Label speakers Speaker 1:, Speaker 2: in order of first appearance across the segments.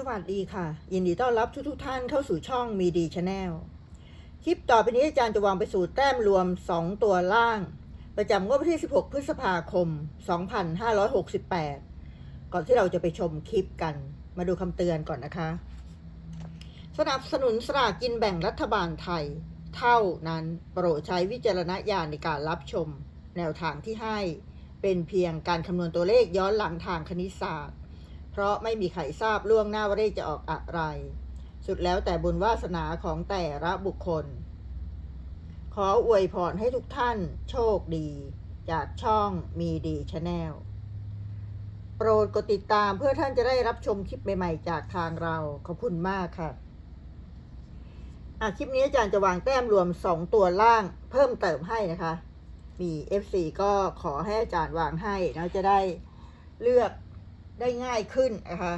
Speaker 1: สวัสดีค่ะ ยินดีต้อนรับทุกทท่านเข้าสู่ช่องมีดีชาแนลคลิปต่อไปนี้อาจารย์จะวางไปสู่แต้มรวม 2 ตัวล่าง ประจำงวดวันที่ 16 พฤษภาคม 2568 ก่อนที่เราจะไปชมคลิปกัน มาดูคำเตือนก่อนนะคะ สนับสนุนสลากกินแบ่งรัฐบาลไทย เท่านั้นโปรดใช้วิจารณญาณในการรับชม แนวทางที่ให้เป็นเพียงการคำนวณตัวเลขย้อนหลังทางคณิตศาสตร์ เพราะไม่มีใครทราบล่วงหน้าว่าเลขจะออกอะไร สุดแล้วแต่บุญวาสนาของแต่ละบุคคล ขออวยพรให้ทุกท่านโชคดี จากช่องมีดีชาแนลโปรดกดติดตามเพื่อท่านจะได้รับชมคลิปใหม่ๆ จากทางเรา ขอบคุณมากค่ะอะคลิปนี้อาจารย์จะวางแต้มรวม 2 ตัวล่างเพิ่มเติมให้นะคะ มี FC ก็ขอให้อาจารย์วางให้นะจะได้เลือก ได้ง่ายขึ้นนะคะ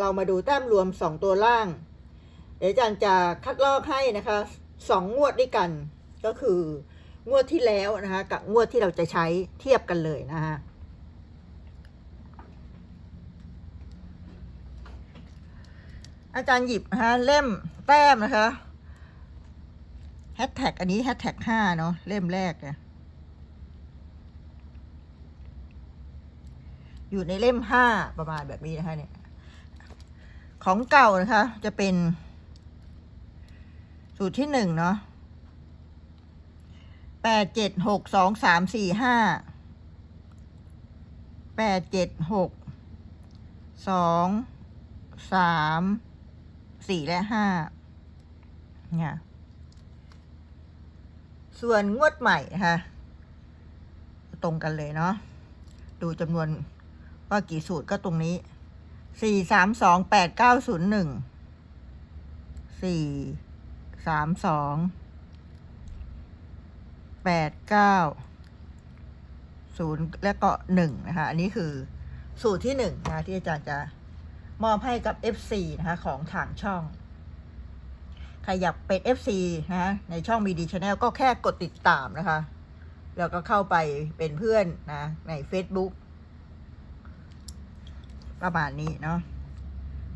Speaker 1: เรามาดูแต้มรวม 2 ตัวล่าง เดี๋ยวอาจารย์จะคัดลอกให้นะคะสองงวดด้วยกัน ก็คืองวดที่แล้วนะคะ กับงวดที่เราจะใช้เทียบกันเลยนะคะ อาจารย์หยิบนะคะเล่มแต้มนะคะแฮชแท็กอันนี้แฮชแท็กห้าเนาะเล่มแรกเนี่ยอยู่ในเล่มห้าประมาณแบบนี้นะคะเนี่ยของเก่านะคะ จะเป็น สูตรที่หนึ่งเนาะแปดเจ็ดหกสองสามสี่ห้าแปดเจ็ดหกสองสาม สี่และห้าเนี่ยส่วนงวดใหม่นะคะตรงกันเลยเนาะดูจำนวนว่ากี่สูตรก็ตรงนี้สี่สามสองแปดเก้าศูนย์หนึ่งสี่สามสองแปดเก้าศูนย์และก็หนึ่งนะคะ อันนี้คือสูตรที่หนึ่งนะที่อาจารย์จะ มอบให้กับ FC นะคะของทางช่อง ใครอยากเป็น FC นะในช่องมีดีชาแนลก็แค่กดติดตามนะคะ แล้วก็เข้าไปเป็นเพื่อนนะใน Facebook ประมาณนี้เนาะ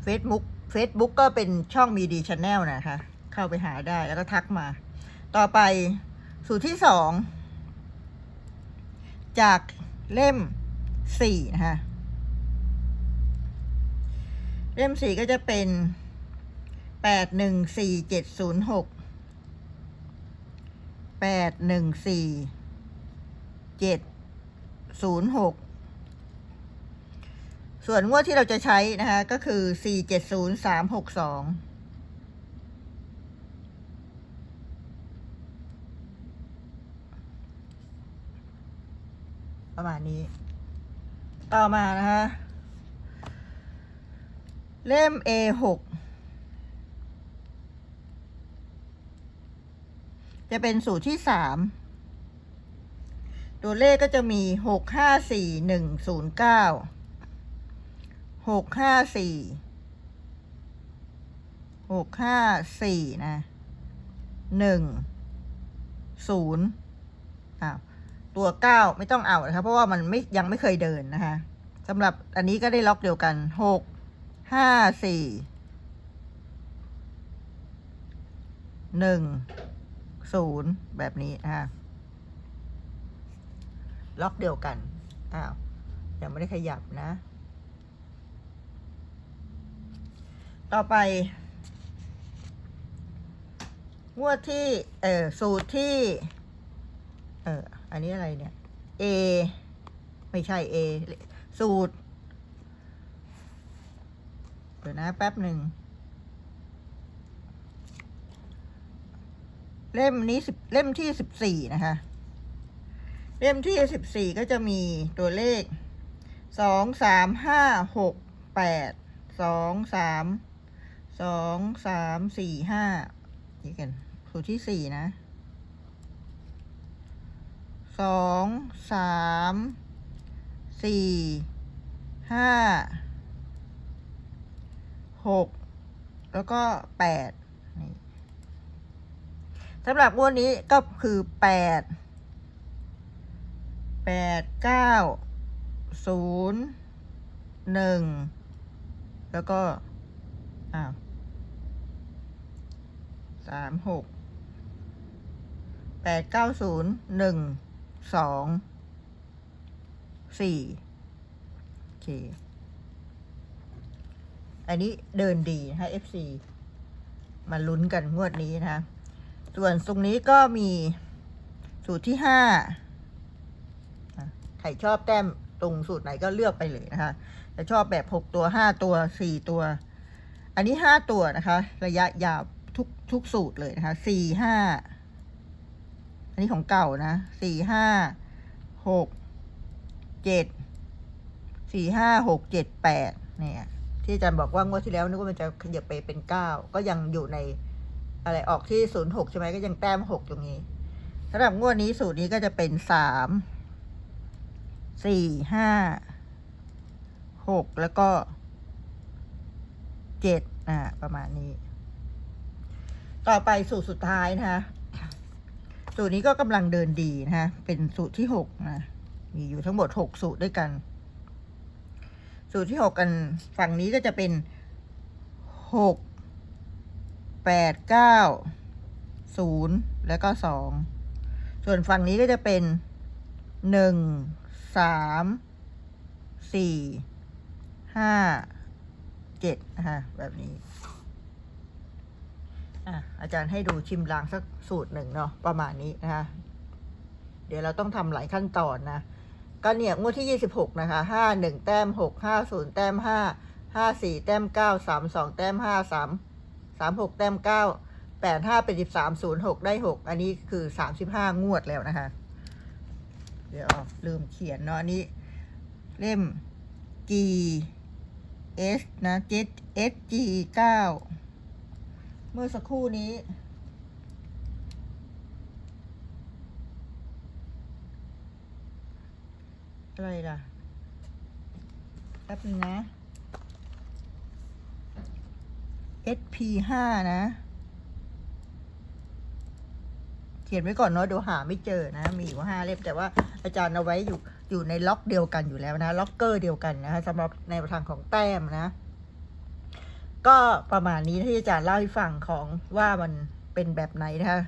Speaker 1: Facebook Facebook ก็เป็นช่องมีดีชาแนลนะคะ เข้าไปหาได้แล้วก็ทักมา ต่อไปสูตรที่สอง จากเล่มสี่นะคะ เล่มสี่ก็จะเป็นแปดหนึ่งสี่เจ็ดศูนย์หกแปดหนึ่งสี่เจ็ดศูนย์หกส่วนงวดที่เราจะใช้นะคะ ก็คือสี่เจ็ดศูนย์สามหกสองประมาณนี้ ต่อมานะคะ เล่ม A6 จะเป็นสูตรที่สามตัวเลขก็จะมีหกห้าสี่หนึ่งศูนย์เก้าหกห้าสี่หกห้าสี่นะหนึ่งศูนย์อ้าวตัวเก้าไม่ต้องเอานะคะเพราะว่ามันไม่ยังไม่เคยเดินนะคะสำหรับอันนี้ก็ได้ล็อกเดียวกันหก ห้าสี่หนึ่งศูนย์แบบนี้นะคะล็อกเดียวกัน อ้าว ยังไม่ได้ขยับนะ ต่อไป งวดที่ เออสูตรที่ เอออันนี้อะไรเนี่ย A ไม่ใช่ A สูตร เดี๋ยวนะแป๊บหนึ่ง เล่มนี้สิบเล่มที่สิบสี่นะคะ เล่มที่สิบสี่ก็จะมีตัวเลขสองสามห้าหกแปดสองสามสองสามสี่ห้านี่กันสูตรที่สี่นะสองสามสี่ห้า หกแล้วก็แปดสำหรับงวดนี้ก็คือแปดแปดเก้าศูนย์หนึ่งแล้วก็อ้าวสามหกแปดเก้าศูนย์หนึ่งสองสี่โอเค อันนี้เดินดีนะคะ FC มาลุ้นกันงวดนี้นะคะส่วนตรงนี้ก็มีสูตรที่ห้าใครชอบแต้มตรงสูตรไหนก็เลือกไปเลยนะคะแต่ชอบแบบหกตัวห้าตัวสี่ตัว อันนี้ห้าตัวนะคะ ระยะยาวทุกทุกสูตรเลยนะคะสี่ห้าอันนี้ของเก่านะสี่ห้าหกเจ็ดสี่ห้าหกเจ็ดแปดเนี่ย ที่อาจารย์บอกว่างวดที่แล้วนึกว่ามันจะขยับไปเป็นเก้าก็ยังอยู่ในอะไรออกที่ศูนย์หกใช่ไหมก็ยังแต้มหกตรงนี้สำหรับงวดนี้สูตรนี้ก็จะเป็นสามสี่ห้าหกแล้วก็เจ็ดอ่าประมาณนี้ ต่อไปสูตรสุดท้ายนะคะสูตรนี้ก็กำลังเดินดีนะคะเป็นสูตรที่หกนะมีอยู่ทั้งหมดหกสูตรด้วยกัน สูตรที่หกกันฝั่งนี้ก็จะเป็นหกแปดเก้าศูนย์แล้วก็สองส่วนฝั่งนี้ก็จะเป็นหนึ่งสามสี่ห้าเจ็ดนะคะแบบนี้อะอาจารย์ให้ดูชิมลางสักสูตรหนึ่งเนาะประมาณนี้นะคะเดี๋ยวเราต้องทำหลายขั้นตอนนะ ก็เนี่ยงวดที่ยี่สิบหกนะคะห้าหนึ่งแต้มหกห้าศูนย์แต้มห้าห้าสี่แต้มเก้าสามสองแต้มห้าสามสามหกแต้มเก้าแปดห้าเป็นสิบสามศูนย์หกได้หกอันนี้คือสามสิบห้างวดแล้วนะคะ เดี๋ยวลืมเขียนเนาะอันนี้ เล่ม G S นะ J S G เก้าเมื่อสักครู่นี้ อะไรล่ะแป๊บนึงนะ SP ห้านะ เขียนไว้ก่อนเนาะเดี๋ยวหาไม่เจอนะ มีอยู่ห้าเล่มแต่ว่าอาจารย์เอาไว้อยู่อยู่ในล็อกเดียวกันอยู่แล้วนะ ล็อกเกอร์เดียวกันนะคะสำหรับในทางของแต้มนะ ก็ประมาณนี้ที่อาจารย์เล่าให้ฟังของว่ามันเป็นแบบไหนนะคะ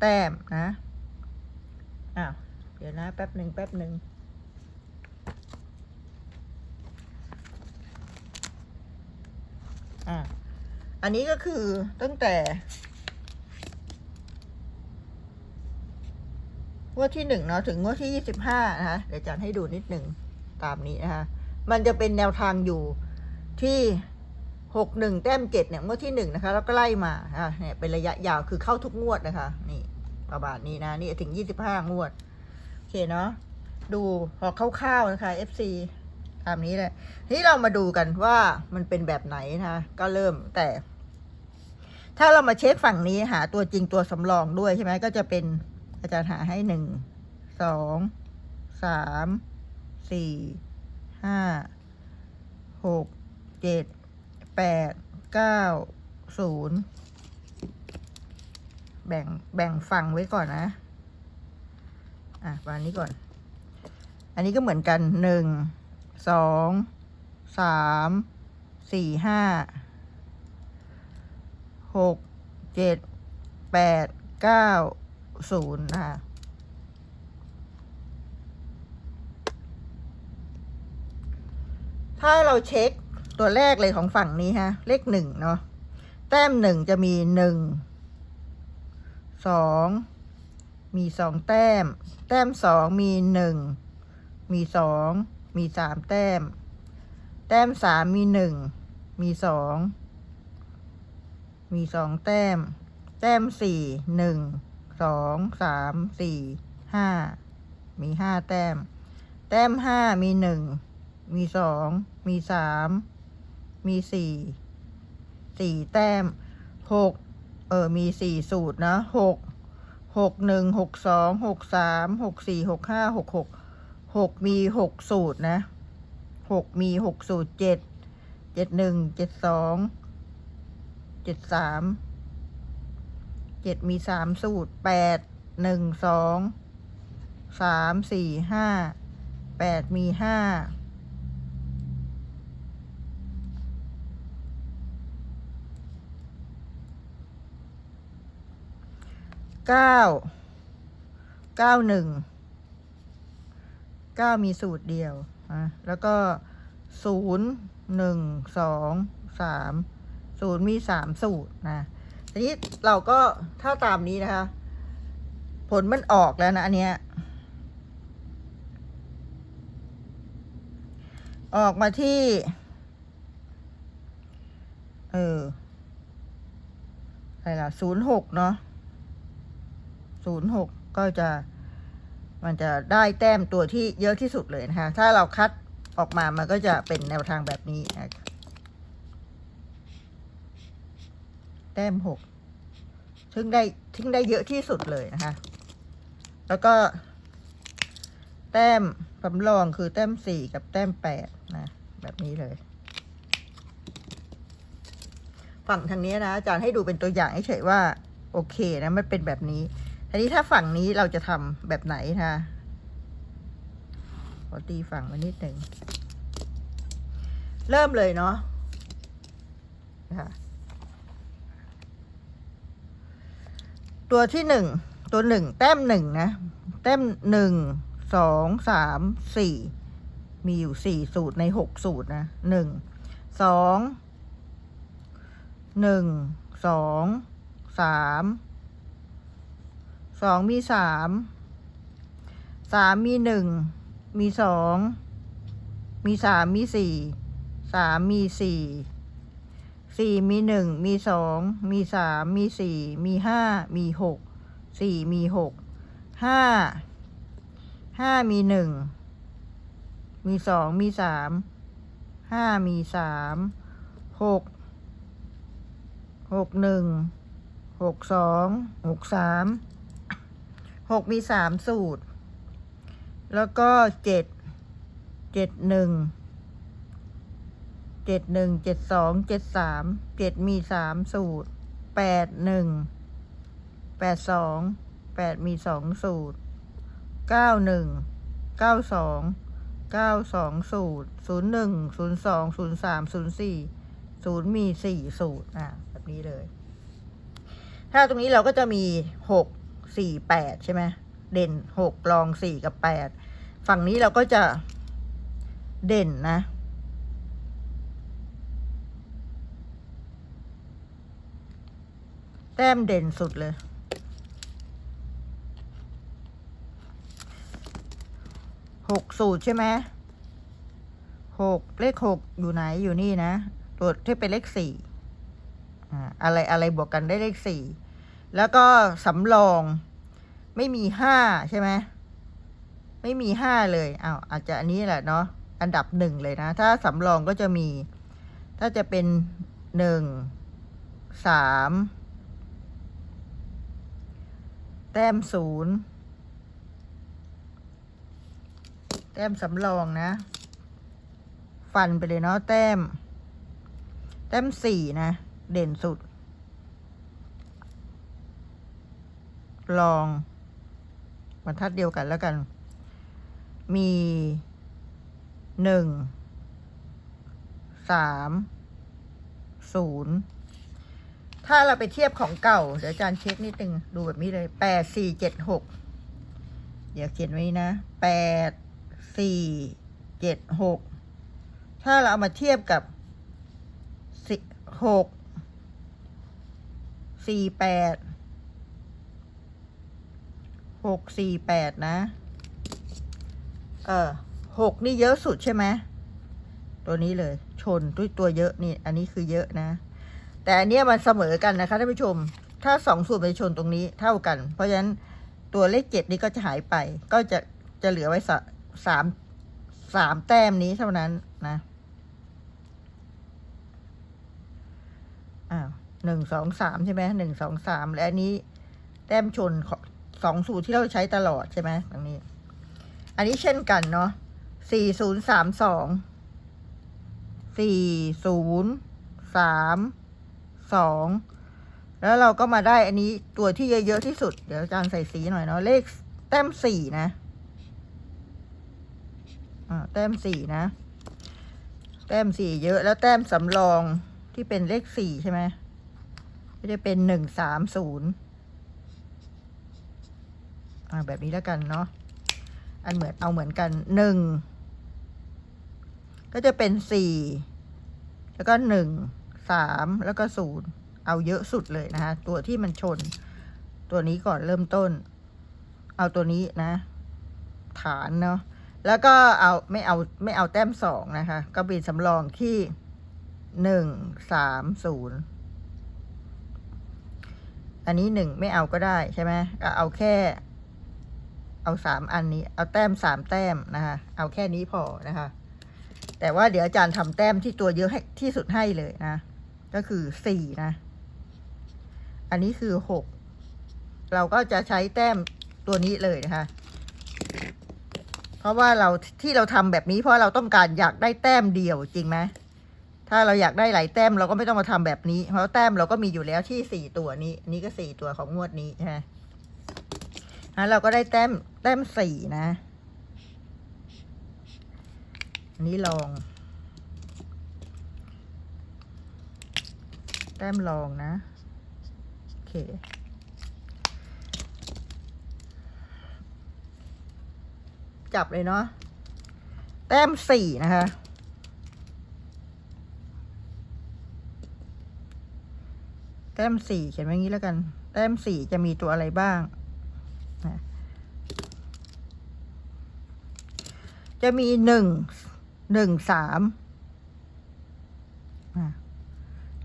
Speaker 1: แต้มนะอ้าวเดี๋ยวนะ แป๊บหนึ่งแป๊บหนึ่ง อะอันนี้ก็คือตั้งแต่งวดที่หนึ่งเนาะถึงงวดที่ยี่สิบห้านะคะเดี๋ยวอาจารย์ให้ดูนิดหนึ่งตามนี้นะคะมันจะเป็นแนวทางอยู่ที่หกหนึ่งแต้มเจ็ดเนี่ยงวดที่หนึ่งนะคะ แล้วก็ไล่มาอะเนี่ยเป็นระยะยาวคือเข้าทุกงวดนะคะ นี่ประมาณนี้นะนี่ถึงยี่สิบห้างวด โอเคเนาะดูพอคร่าวๆนะคะ FC ามนี้แหละทีนี้เรามาดูกันว่ามันเป็นแบบไหนนะคะก็เริ่มแต่ ถ้าเรามาเช็คฝั่งนี้หาตัวจริงตัวสำรองด้วยใช่ไหมก็จะเป็นอาจารย์หาให้หนึ่งสองสามสี่ห้าหกเจ็ดแปดเก้าศูนย์แบ่งแบ่งฝั่งไว้ก่อนนะ อะวางนี้ก่อน อันนี้ก็เหมือนกันหนึ่ง สองสามสี่ห้าหกเจ็ดแปดเก้าศูนย์นะคะถ้าเราเช็คตัวแรกเลยของฝั่งนี้ฮะ เลขหนึ่งเนาะแต้มหนึ่งจะมีหนึ่งสองมีสองแต้ม แต้มสองมีหนึ่งมีสอง มีสามแต้ม แต้มสามมีหนึ่ง มีสอง มีสองแต้ม แต้มสี่หนึ่ง สอง สาม สี่ ห้า มีห้าแต้ม แต้มห้ามีหนึ่ง มีสอง มีสาม มีสี่ สี่แต้ม หก เออ มีสี่สูตรนะหก หกหนึ่ง หกสอง หกสาม หกสี่ หกห้า หกหก หกมีหกสูตรนะหกมีหกสูตรเจ็ดเจ็ดหนึ่งเจ็ดสองเจ็ดสามเจ็ดมีสามสูตรแปดหนึ่งสองสามสี่ห้าแปดมีห้าเก้าเก้าหนึ่ง เก้ามีสูตรเดียวอะแล้วก็ศูนย์หนึ่งสองสามศูนย์มีสามสูตรนะทีนี้เราก็ถ้าตามนี้นะคะ ผลมันออกแล้วนะอันเนี้ยออกมาที่ เอออะไรล่ะศูนย์หกเนาะศูนย์หกก็จะ มันจะได้แต้มตัวที่เยอะที่สุดเลยนะคะ ถ้าเราคัดออกมา มันก็จะเป็นแนวทางแบบนี้นะะแต้มหกซึ่งได้ซึ่งได้เยอะที่สุดเลยนะคะ แล้วก็ แต้มสำรองคือแต้มสี่กับแต้มแปดนะ แบบนี้เลย ฝั่งทางนี้นะอาจารย์ให้ดูเป็นตัวอย่างให้เฉยว่า โอเคนะ มันเป็นแบบนี้ ทีนี้ถ้าฝั่งนี้เราจะทำแบบไหนนะขอตีฝั่งมานิดหนึ่ง เริ่มเลยเนาะนะคะตัวที่หนึ่งตัวหนึ่งแต้มหนึ่งนะ แต้มหนึ่งสองสามสี่มีอยู่สี่สูตรในหกสูตรนะหนึ่งสองหนึ่งสองสาม สองมีสามสามมีหนึ่งมีสองมีสามมีสี่สามมีสี่สี่มีหนึ่งมีสองมีสามมีสี่มีห้ามีหกสี่มีหกห้าห้ามีหนึ่งมีสองมีสามห้ามีสามหกหกหนึ่งหกสองหกสาม หกมีสามสูตร แล้วก็เจ็ดเจ็ดหนึ่งเจ็ดหนึ่งเจ็ดสองเจ็ดสามเจ็ดมีสามสูตรแปดหนึ่งแปดสองแปดมีสองสูตรเก้าหนึ่งเก้าสองเก้าสองสูตรศูนย์หนึ่งศูนย์สองศูนย์สามศูนย์สี่ศูนย์มีสี่สูตรอะแบบนี้เลย ถ้าตรงนี้เราก็จะมีหก สี่แปดใช่ไหมเด่นหกรองสี่กับแปดฝั่งนี้เราก็จะเด่นนะ แต้มเด่นสุดเลย หกสูตรใช่ไหมหกเลขหกอยู่ไหนอยู่นี่นะ ตัวที่เป็นเลขสี่อ่าอะไรอะไรบวกกันได้เลขสี่ แล้วก็สำรอง ไม่มีห้าใช่ไหมไม่มีห้าเลยอ้าวอาจจะอันนี้แหละเนาะอันดับหนึ่งเลยนะ ถ้าสำรองก็จะมี ถ้าจะเป็นหนึ่งสามแต้มศูนย์แต้มสำรองนะ ฟันไปเลยเนาะแต้ม แต้มสี่นะ เด่นสุด ลองบรรทัดเดียวกันแล้วกัน มีหนึ่งสามศูนย์ถ้าเราไปเทียบของเก่า เดี๋ยวอาจารย์เช็คนิดนึง ดูแบบนี้เลยแปดสี่เจ็ดหกเดี๋ยวเขียนไว้นะแปดสี่เจ็ดหกถ้าเราเอามาเทียบกับสิหกสี่แปด หกสี่แปดนะ เออหกนี่เยอะสุดใช่ไหมตัวนี้เลย ชนด้วยตัวเยอะนี่ อันนี้คือเยอะนะ แต่อันเนี้ยมันเสมอกันนะคะท่านผู้ชม ถ้าสองสูตรไปชนตรงนี้เท่ากัน เพราะฉะนั้นตัวเลขเจ็ดนี้ก็จะหายไป ก็จะจะเหลือไว้สะสามสามแต้มนี้เท่านั้นนะอ้าวหนึ่งสองสามใช่ไหมหนึ่งสองสามและอันนี้แต้มชนของ สองสูตรที่เราใช้ตลอดใช่ไหมตรงนี้ อันนี้เช่นกันเนาะสี่ศูนย์สามสองสี่ศูนย์สามสองแล้วเราก็มาได้อันนี้ตัวที่เยอะๆที่สุด เดี๋ยวอาจารย์ใส่สีหน่อยเนาะเลขแต้มสี่นะอ่าแต้มสี่นะ แต้มสี่เยอะแล้วแต้มสำรองที่เป็นเลขสี่ใช่ไหมก็จะเป็นหนึ่งสามศูนย์ อ่าแบบนี้แล้วกันเนาะอันเหมือนเอาเหมือนกันหนึ่งก็จะเป็นสี่แล้วก็หนึ่งสามแล้วก็ศูนย์เอาเยอะสุดเลยนะคะตัวที่มันชน ตัวนี้ก่อนเริ่มต้น เอาตัวนี้นะ ฐานเนาะแล้วก็เอาไม่เอาไม่เอาแต้มสองนะคะ ก็เป็นสำรองที่หนึ่งสามศูนย์อันนี้หนึ่งไม่เอาก็ได้ใช่ไหมก็เอาแค่ เอาสามอันนี้ เอาแต้มสามแต้มนะคะเอาแค่นี้พอนะคะ แต่ว่าเดี๋ยวอาจารย์ทำแต้มที่ตัวเยอะให้ที่สุดให้เลยนะ ก็คือสี่นะ อันนี้คือหกเราก็จะใช้แต้มตัวนี้เลยนะคะเพราะว่าเราที่เราทำแบบนี้เพราะเราต้องการอยากได้แต้มเดียวจริงไหมถ้าเราอยากได้หลายแต้มเราก็ไม่ต้องมาทำแบบนี้ เพราะแต้มเราก็มีอยู่แล้วที่สี่ตัวนี้นนี้ก็สี่ตัวของงวดนี้ใช่ไหม แล้วเราก็ได้แต้มแต้มสี่นะอันนี้ลอง แต้มลองนะ โอเคจับเลยเนาะ แต้มสี่นะคะ แต้มสี่เขียนไว้งนี้แล้วกัน แต้มสี่จะมีตัวอะไรบ้างนะ จะมีหนึ่งหนึ่งสาม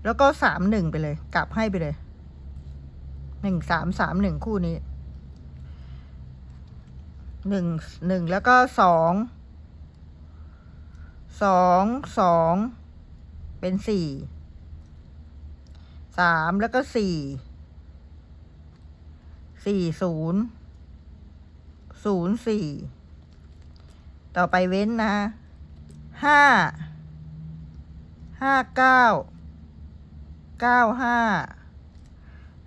Speaker 1: แล้วก็สามหนึ่งไปเลย กลับให้ไปเลยหนึ่งสามสามหนึ่งคู่นี้หนึ่งหนึ่งแล้วก็สองสองสองเป็นสี่สามแล้วก็สี่สี่ศูนย์ศูนย์สี่ ต่อไปเว้นนะห้าห้าเก้าเก้าห้า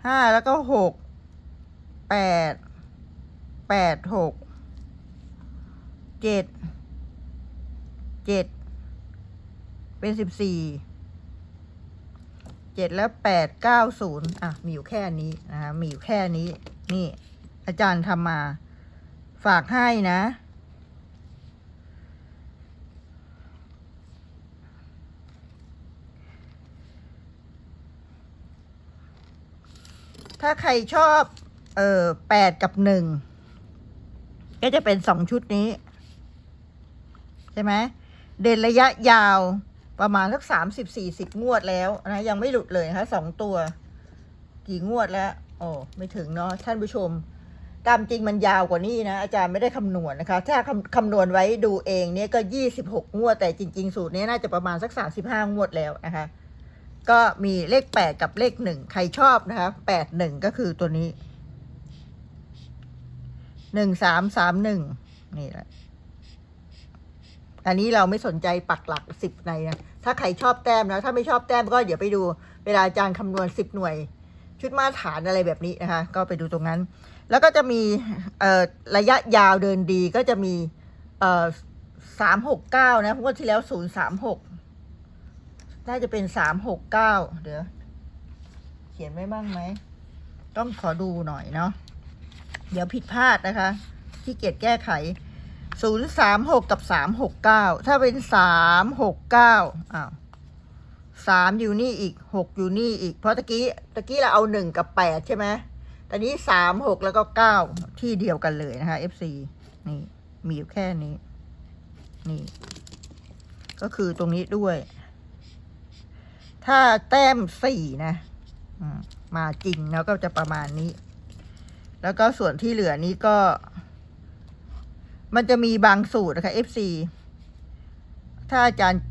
Speaker 1: ห้าแล้วก็หกแปดแปดหกเจ็ดเจ็ดเป็นสิบสี่เจ็ดแล้วแปดเก้าศูนย์อะ มีอยู่แค่นี้นะคะมีอยู่แค่นี้ นี่ อาจารย์ทำมา ฝากให้นะ ถ้าใครชอบ เออแปดกับหนึ่งก็จะเป็นสองชุดนี้ ใช่ไหมเด่นระยะยาวประมาณสักสามสิบสี่สิบงวดแล้วนะยังไม่หลุดเลยนะคะสองตัว กี่งวดแล้วโอ้ไม่ถึงเนาะท่านผู้ชม ตามจริงมันยาวกว่านี้นะ อาจารย์ไม่ได้คำนวณนะคะ ถ้าคำคำนวณไว้ดูเองเนี่ยก็ยี่สิบหกงวด แต่จริง ๆ สูตรนี้น่าจะประมาณสักสามสิบห้างวดแล้วนะคะ ก็มีเลขแปดกับเลขหนึ่งใครชอบนะคะแปดหนึ่งก็คือตัวนี้หนึ่งสามสามหนึ่งนี่แหละ อันนี้เราไม่สนใจปักหลักสิบในนะถ้าใครชอบแต้มนะถ้าไม่ชอบแต้มก็เดี๋ยวไปดูเวลาอาจารย์คำนวณสิบหน่วย ชุดมาตรฐานอะไรแบบนี้นะคะ ก็ไปดูตรงนั้น แล้วก็จะมีระยะยาวเดินดีก็จะมีสามหกเก้านะงวดที่แล้วศูนย์สามหก น่าจะเป็นสามหกเก้าเดี๋ยว เขียนไว้บ้างไหม ต้องขอดูหน่อยเนาะเดี๋ยวผิดพลาดนะคะที่เกียจแก้ไขศูนย์สามหกกับสามหกเก้าถ้าเป็นสามหกเก้าอ้าวสามอยู่นี่อีกหกอยู่นี่อีก เพราะตะกี้ตะกี้เราเอาหนึ่งกับแปดใช่ไหมตอนนี้สามหกแล้วก็เก้าที่เดียวกันเลยนะคะ FC นี่มีอยู่แค่นี้ นี่ ก็คือตรงนี้ด้วย ถ้าแต้มสี่นะมาจริงแล้วก็จะประมาณนี้ แล้วก็ส่วนที่เหลือนี้ก็ มันจะมีบางสูตรนะคะ FC ถ้าอาจารย์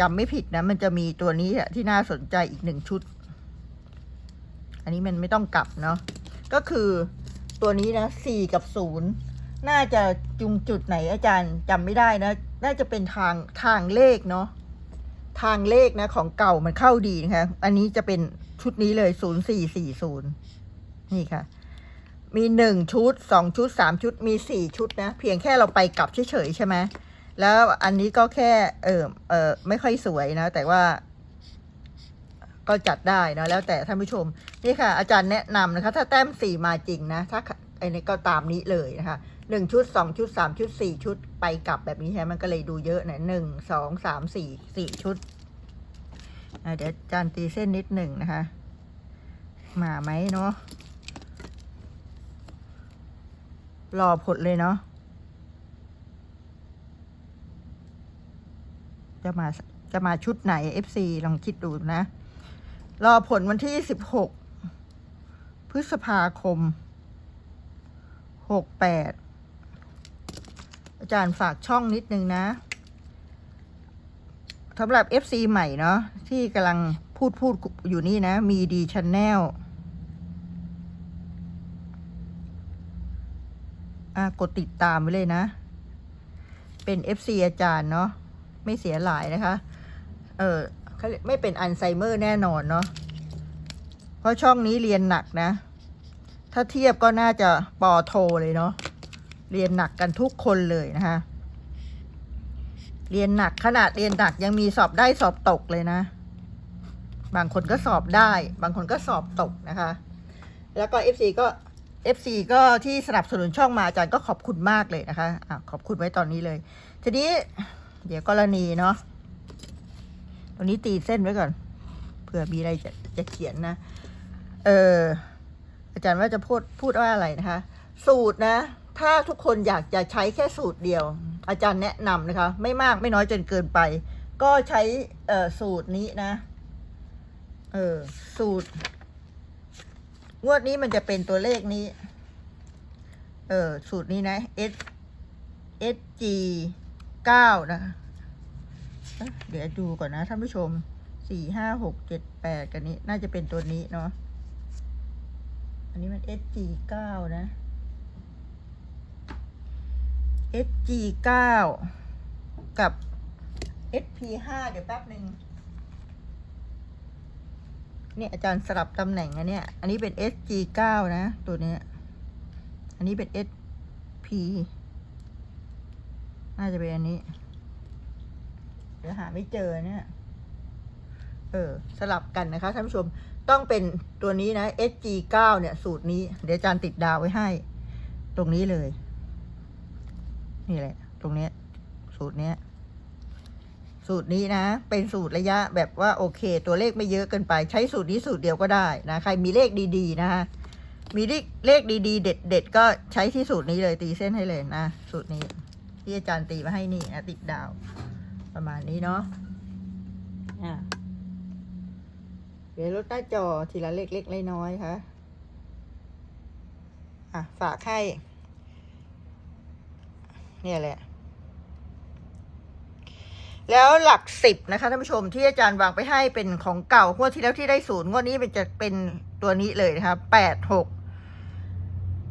Speaker 1: จำไม่ผิดนะ มันจะมีตัวนี้ที่น่าสนใจอีกหนึ่งชุด อันนี้มันไม่ต้องกลับเนาะ ก็คือตัวนี้นะสี่กับศูนย์น่าจะจุงจุดไหนอาจารย์จำไม่ได้นะ น่าจะเป็นทางทางเลขเนาะ ทางเลขนะของเก่ามันเข้าดีนะคะ อันนี้จะเป็นชุดนี้เลยศูนย์สี่สี่ศูนย์นี่ค่ะ มีหนึ่งชุดสองชุดสามชุดมีสี่ชุดนะ เพียงแค่เราไปกลับเฉยๆใช่ไหมแล้วอันนี้ก็แค่เออเออไม่ค่อยสวยนะ แต่ว่า ก็จัดได้นะแล้วแต่ท่านผู้ชม นี่ค่ะ อาจารย์แนะนำนะคะ ถ้าแต้มสี่มาจริงนะ ถ้าไอ้นี่ก็ตามนี้เลยนะคะ หนึ่งชุดสองชุดสามชุดสี่ชุดไปกลับแบบนี้ใช่ไหมมันก็เลยดูเยอะนะหนึ่งสองสามสี่สี่ชุดเดี๋ยวจารย์ตีเส้นนิดหนึ่งนะคะ มาไหมเนาะรอผลเลยเนาะจะมาจะมาชุดไหน FC ลองคิดดูนะ รอผลวันที่สิบหกพฤษภาคมหกแปด อาจารย์ฝากช่องนิดนึงนะสำหรับ FC ใหม่เนาะที่กำลังพูดพูดอยู่นี่นะ มีดีชันแนลอะกดติดตามไว้เลยนะ เป็น FC อาจารย์เนาะไม่เสียหลายนะคะ เออไม่เป็นอัลไซเมอร์แน่นอนเนาะเพราะช่องนี้เรียนหนักนะ ถ้าเทียบก็น่าจะปอโทเลยเนาะ เรียนหนักกันทุกคนเลยนะคะ เรียนหนักขนาดเรียนหนักยังมีสอบได้สอบตกเลยนะ บางคนก็สอบได้ บางคนก็สอบตกนะคะ แล้วก็ FC ก็ FC ก็ที่สนับสนุนช่องมาอาจารย์ก็ขอบคุณมากเลยนะคะอะขอบคุณไว้ตอนนี้เลย ทีนี้เดี๋ยวกรณีเนาะตรงนี้ตีเส้นไว้ก่อนเผื่อมีอะไรจะจะเขียนนะ เอออาจารย์ว่าจะพูดพูดว่าอะไรนะคะ สูตรนะ ถ้าทุกคนอยากจะใช้แค่สูตรเดียว อาจารย์แนะนำนะคะ ไม่มากไม่น้อยจนเกินไป ก็ใช้สูตรนี้นะ เออ สูตร งวดนี้มันจะเป็นตัวเลขนี้ เออ สูตรนี้นะ S S G เก้านะเอ๊ะเดี๋ยวดูก่อนนะท่านผู้ชมสี่ห้าหกเจ็ดแปดกันนี้ น่าจะเป็นตัวนี้เนาะ อันนี้มัน SG เก้านะ SG เก้ากับ SP ห้าเดี๋ยวแป๊บหนึ่งเนี่ยอาจารย์สลับตำแหน่งอันเนี้ยอันนี้เป็น SG เก้านะ ตัวเนี้ย อันนี้เป็น SP น่าจะเป็นอันนี้ เดี๋ยวหาไม่เจอเนี่ย เออ สลับกันนะคะท่านผู้ชม ต้องเป็นตัวนี้นะ SG 9เนี่ย สูตรนี้ เดี๋ยวอาจารย์ติดดาวไว้ให้ ตรงนี้เลย นี่แหละ ตรงนี้ สูตรเนี้ย สูตรนี้นะ เป็นสูตรระยะแบบว่าโอเค ตัวเลขไม่เยอะเกินไป ใช้สูตรนี้สูตรเดียวก็ได้นะ ใครมีเลขดีๆ นะคะมีเลขดีๆ เด็ดๆก็ใช้ที่สูตรนี้เลยตีเส้นให้เลยนะ สูตรนี้ ที่อาจารย์ตีมาให้นี่นะติดดาว ประมาณนี้เนาะอะเดี๋ยวลดหน้าจอทีละเล็กๆน้อยๆค่ะ อะ ฝากให้ เนี่ยแหละ แล้วหลักสิบนะคะท่านผู้ชมที่อาจารย์วางไปให้เป็นของเก่างวดที่แล้วที่ได้ศูนย์งวดนี้เป็นจะเป็นตัวนี้เลยนะคะแปดหก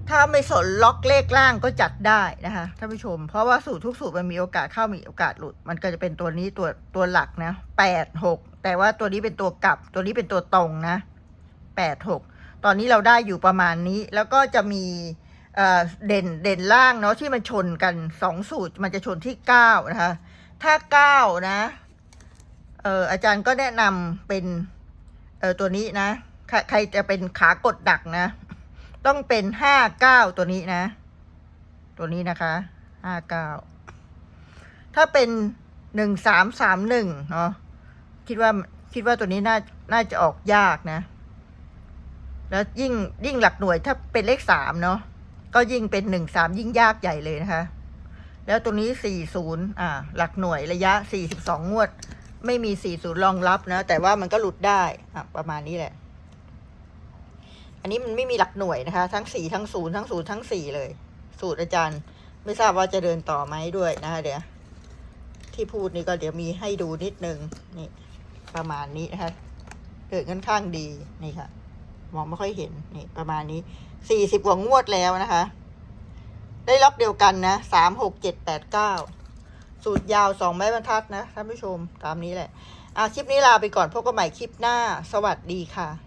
Speaker 1: ถ้าไม่สนล็อกเลขล่างก็จัดได้นะคะท่านผู้ชม เพราะว่าสูตรทุกสูตรมันมีโอกาสเข้ามีโอกาสหลุด มันก็จะเป็นตัวนี้ตัวตัวหลักนะแปดหกแต่ว่าตัวนี้เป็นตัวกลับ ตัวนี้เป็นตัวตรงนะแปดหกตอนนี้เราได้อยู่ประมาณนี้ แล้วก็จะมี เด่นเด่นล่างเนาะที่มันชนกันสองสูตรมันจะชนที่เก้านะคะ ถ้าเก้านะเอออาจารย์ก็แนะนำเป็นเออตัวนี้นะใครใครจะเป็นขากดดักนะ ต้องเป็นห้าเก้าตัวนี้นะ ตัวนี้นะคะห้าเก้าถ้าเป็นหนึ่งสามสามหนึ่งเนาะคิดว่าคิดว่าตัวนี้น่าน่าจะออกยากนะ แล้วยิ่งยิ่งหลักหน่วยถ้าเป็นเลขสามเนาะ ก็ยิ่งเป็นหนึ่งสามยิ่งยากใหญ่เลยนะคะ แล้วตัวนี้สี่ศูนย์อ่า หลักหน่วยระยะสี่สิบสองงวด ไม่มีสี่ศูนย์รองรับนะ แต่ว่ามันก็หลุดได้อะประมาณนี้แหละ อันนี้มันไม่มีหลักหน่วยนะคะ ทั้งสี่ทั้งศูนย์ทั้งศูนย์ทั้งสี่เลย สูตรอาจารย์ ไม่ทราบว่าจะเดินต่อไหมด้วยนะคะเดี๋ยวที่พูดนี่ก็เดี๋ยวมีให้ดูนิดนึงนี่ประมาณนี้นะคะเดินค่อนข้างดีนี่ค่ะ มองไม่ค่อยเห็นนี่ประมาณนี้ สี่สิบกว่างวดแล้วนะคะ ได้ล็อกเดียวกันนะสามหกเจ็ดแปดเก้าสูตรยาวสองไม้บรรทัดนะท่านผู้ชมตามนี้แหละอะคลิปนี้ลาไปก่อนพบกันใหม่คลิปหน้า สวัสดีค่ะ